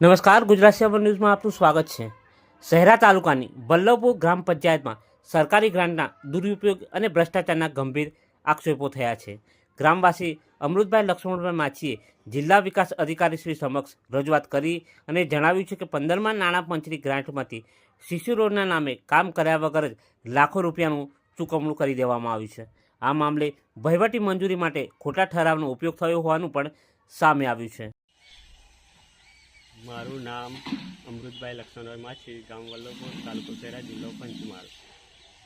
નમસ્કાર, ગુજરાત સેવન ન્યૂઝમાં આપનું સ્વાગત છે. શહેરા તાલુકાની વલ્લભપુર ગ્રામ પંચાયતમાં સરકારી ગ્રાન્ટના દુરુપયોગ અને ભ્રષ્ટાચારના ગંભીર આક્ષેપો થયા છે. ગ્રામવાસી અમૃતભાઈ લક્ષ્મણભાઈ માછીએ જિલ્લા વિકાસ અધિકારી શ્રી સમક્ષ રજૂઆત કરી અને જણાવ્યું છે કે પંદરમાં નાણાં પંચની ગ્રાન્ટમાંથી શિશુ રોડના નામે કામ કર્યા વગર જ લાખો રૂપિયાનું ચૂકવણું કરી દેવામાં આવ્યું છે. આ મામલે વહીવટી મંજૂરી માટે ખોટા ઠરાવનો ઉપયોગ થયો હોવાનું પણ સામે આવ્યું છે. મારું નામ અમૃતભાઈ લક્ષ્મણભાઈ માછી, ગામ વલ્લભપુર, તાલુકો શેરા જિલ્લો પંચમહાલ.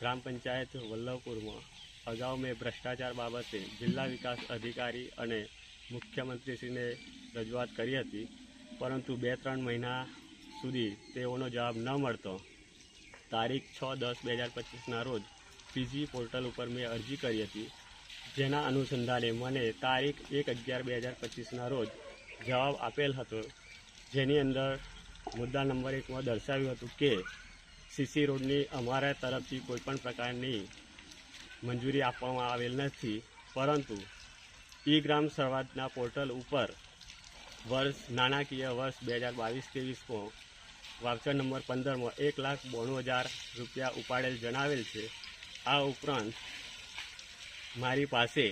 ગ્રામ પંચાયત વલ્લભપુરમાં. અગાઉ મેં ભ્રષ્ટાચાર બાબતે જિલ્લા વિકાસ અધિકારી અને મુખ્યમંત્રીશ્રીને રજૂઆત કરી હતી, પરંતુ બે ત્રણ મહિના સુધી તેઓનો જવાબ ન મળતો. તારીખ છ દસ બે હજાર પચીસના રોજ પીજી પોર્ટલ ઉપર મેં અરજી કરી હતી, જેના અનુસંધાને મને તારીખ એક અગિયાર બે હજાર પચીસના રોજ જવાબ આપેલ હતો. જેની અંદર મુદ્દા નંબર એકમાં દર્શાવ્યું હતું કે સીસી રોડની અમારા તરફથી કોઈપણ પ્રકારની મંજૂરી આપવામાં આવેલ નથી. પરંતુ ઈ ગ્રામ સર્વાદના પોર્ટલ ઉપર વર્ષ, નાણાકીય વર્ષ બે હજાર બાવીસ ત્રેવીસમાં વાવચર નંબર પંદરમાં એક લાખ બોણું હજાર રૂપિયા ઉપાડેલ જણાવેલ છે. આ ઉપરાંત મારી પાસે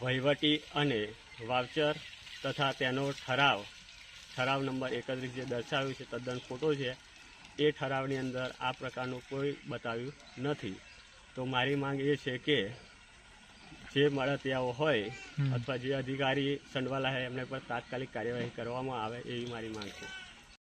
વહીવટી અને વાવચર તથા તેનો ઠરાવ ઠરાવ નંબર એકત્રીસ જે દર્શાવ્યું છે તદ્દન ખોટો છે એ ઠરાવની અંદર આ પ્રકારનું કોઈ બતાવ્યું નથી. તો મારી માંગ એ છે કે જે મળતિયાઓ હોય અથવા જે અધિકારી સંડવાલા હોય એમને પર તાત્કાલિક કાર્યવાહી કરવામાં આવે એવી મારી માંગ છે.